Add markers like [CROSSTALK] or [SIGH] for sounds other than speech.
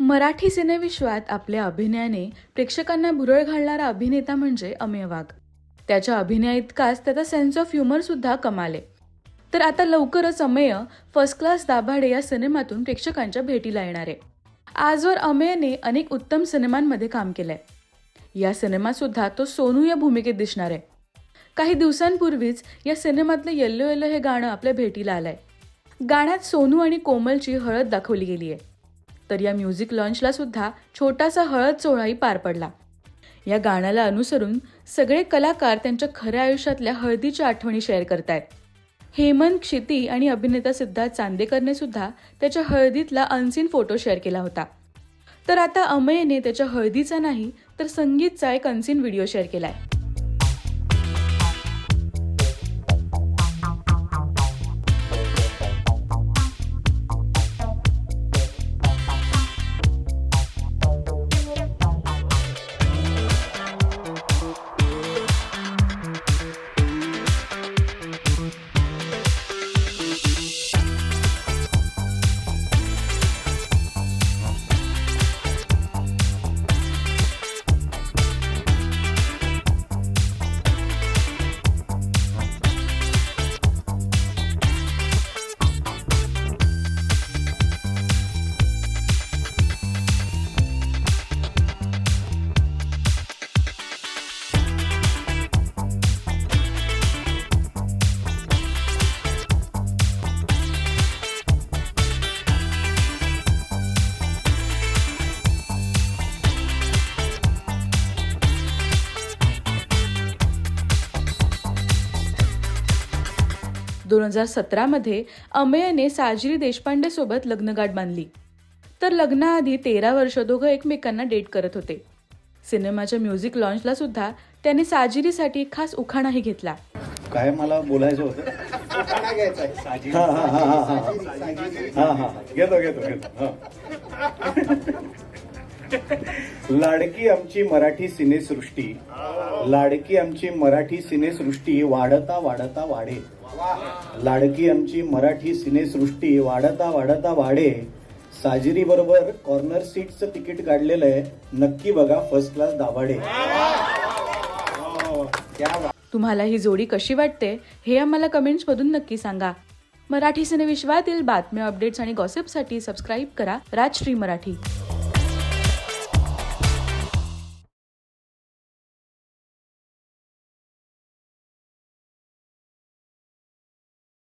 मराठी सिनेविश्वात आपल्या अभिनयाने प्रेक्षकांना भुरळ घालणारा अभिनेता म्हणजे अमेय वाघ. त्याच्या अभिनया इतकाच त्याचा सेन्स ऑफ ह्युमर सुद्धा तर आता लवकरच अमेय फर्स्ट क्लास दाभाडे या सिनेमातून प्रेक्षकांच्या भेटीला येणार. आहे आजवर अमेयने अनेक उत्तम सिनेमांमध्ये काम केलंय. या सिनेमात सुद्धा तो सोनू या भूमिकेत दिसणार आहे. काही दिवसांपूर्वीच या सिनेमातलं येल्लो येल्लो हे गाणं आपल्या भेटीला आलंय. गाण्यात सोनू आणि कोमलची हळद दाखवली गेली आहे तर या म्युझिक लॉन्चला सुद्धा छोटासा हळद सोहळाही पार पडला. या गाण्याला अनुसरून सगळे कलाकार त्यांच्या खऱ्या आयुष्यातल्या हळदीच्या आठवणी शेअर करतायत. हेमंत क्षिती आणि अभिनेता सिद्धार्थ चांदेकरने सुद्धा त्याच्या हळदीतला अनसीन फोटो शेअर केला होता. तर आता अमयने त्याच्या हळदीचा नाही तर संगीतचा एक अनसीन व्हिडिओ शेअर केलाय. दोन हजार सतरामध्ये अमेयने साजिरी देशपांडे सोबत लग्नगाठ बांधली. तर लग्नाआधी तेरा वर्ष दोघं एकमेकांना डेट करत होते. सिनेमाच्या म्युझिक लॉन्चला सुद्धा त्याने साजिरीसाठी खास उखाणाही घेतला. काय मला बोलायचं होतं? उखाणा घ्यायचा आहे. हा हा हा हा हा. साजिरी. हा हा. घेतो घेतो घेतो. हा. [LAUGHS] लाडकी आमची मराठी सिनेसृष्टी. लाडकी आमची मराठी सिनेसृष्टी वाढता वाढता वाढे. लाडकी आमची मराठी सिनेसृष्टी वाढता वाढता वाढे. साजिरी बरोबर कॉर्नर सीटचं तिकीट काढलेलं आहे. नक्की बघा फर्स्ट क्लास दाभाडे. तुम्हाला ही जोडी कशी वाटते हे आम्हाला कमेंट्समधून नक्की सांगा. मराठी सिनेविश्वातील बातम्या अपडेट्स आणि गॉसिपसाठी सबस्क्राईब करा राजश्री मराठी.